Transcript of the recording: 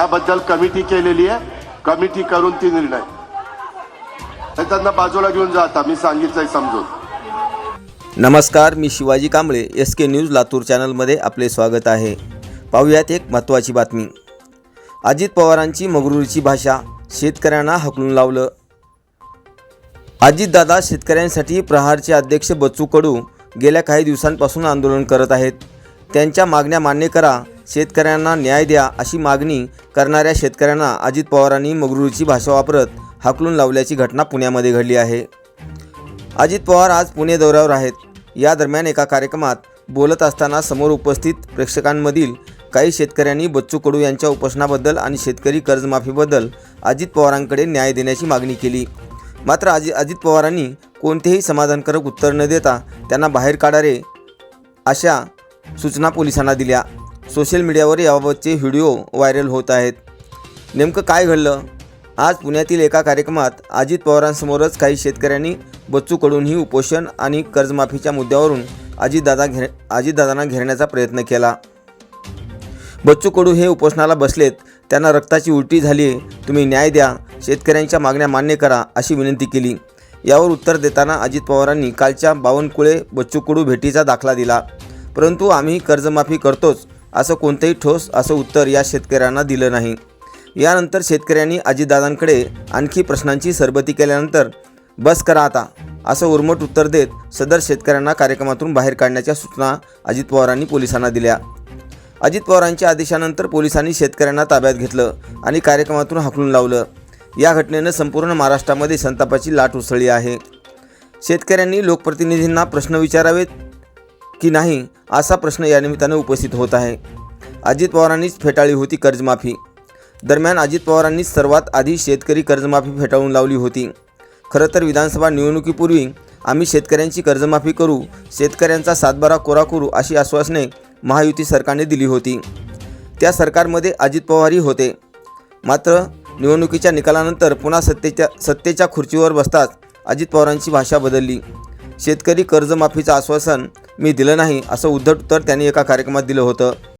त्याबद्दल कमिटी केलेली आहे. कमिटी करून ती निर्णय. त्यांना बाजूला घेऊन जाता मी सांगितलंय समजून. नमस्कार मी Shivaji Kamble S K news Latur चॅनलमध्ये आपले स्वागत आहे. पाहूयात एक महत्त्वाची बातमी. अजित पवारांची मगरुरीची भाषा शेतकऱ्यांना हकलून लावलं. अजितदादा शेतकऱ्यांसाठी प्रहारचे अध्यक्ष बच्चू कडू गेल्या काही दिवसांपासून आंदोलन करत आहेत. त्यांच्या मागण्या मान्य करा शेतकऱ्यांना न्याय द्या अशी मागणी करणाऱ्या शेतकऱ्यांना अजित पवारांनी मगरुरीची भाषा वापरत हाकलून लावल्याची घटना पुण्यामध्ये घडली आहे. अजित पवार आज पुणे दौऱ्यावर आहेत. या दरम्यान एका कार्यक्रमात बोलत असताना समोर उपस्थित प्रेक्षकांमधील काही शेतकऱ्यांनी बच्चू कडू यांच्या उपोषणाबद्दल आणि शेतकरी कर्जमाफीबद्दल अजित पवारांकडे न्याय देण्याची मागणी केली. मात्र अजि अजित पवारांनी कोणतेही समाधानकारक उत्तर न देता त्यांना बाहेर काढारे अशा सूचना पोलिसांना दिल्या. सोशल मीडियावर याबाबतचे व्हिडिओ व्हायरल होत आहेत. नेमकं काय घडलं? आज पुण्यातील एका कार्यक्रमात अजित पवारांसमोरच काही शेतकऱ्यांनी बच्चूकडूनही उपोषण आणि कर्जमाफीच्या मुद्द्यावरून अजितदादा घे अजितदादांना घेरण्याचा प्रयत्न केला. बच्चू कडू हे उपोषणाला बसलेत त्यांना रक्ताची उलटी झाली तुम्ही न्याय द्या शेतकऱ्यांच्या मागण्या मान्य करा अशी विनंती केली. यावर उत्तर देताना अजित पवारांनी कालच्या बावनकुळे बच्चू कडू भेटीचा दाखला दिला. परंतु आम्ही कर्जमाफी करतोच असं कोणतंही ठोस असं उत्तर या शेतकऱ्यांना दिलं नाही. यानंतर शेतकऱ्यांनी अजितदादांकडे आणखी प्रश्नांची सरबती केल्यानंतर बस करा आता असं उर्मट उत्तर देत सदर शेतकऱ्यांना कार्यक्रमातून बाहेर काढण्याच्या सूचना अजित पवारांनी पोलिसांना दिल्या. अजित पवारांच्या आदेशानंतर पोलिसांनी शेतकऱ्यांना ताब्यात घेतलं आणि कार्यक्रमातून हाकलून लावलं. या घटनेनं संपूर्ण महाराष्ट्रामध्ये संतापाची लाट उसळली आहे. शेतकऱ्यांनी लोकप्रतिनिधींना प्रश्न विचारावेत की नाही असा प्रश्न या निमित्तानं उपस्थित होत आहे. अजित पवारांनीच फेटाळली होती कर्जमाफी. दरम्यान अजित पवारांनीच सर्वात आधी शेतकरी कर्जमाफी फेटाळून लावली होती. खरं तर विधानसभा निवडणुकीपूर्वी आम्ही शेतकऱ्यांची कर्जमाफी करू शेतकऱ्यांचा सातबारा कोरा करू अशी आश्वासने महायुती सरकारने दिली होती. त्या सरकारमध्ये अजित पवारही होते. मात्र निवडणुकीच्या निकालानंतर पुन्हा सत्तेच्या सत्तेच्या खुर्चीवर बसताच अजित पवारांची भाषा बदलली. शेतकरी कर्जमाफीचं आश्वासन मी दिलं नाही असं उद्धट उत्तर त्यांनी एका कार्यक्रमात दिलं होतं.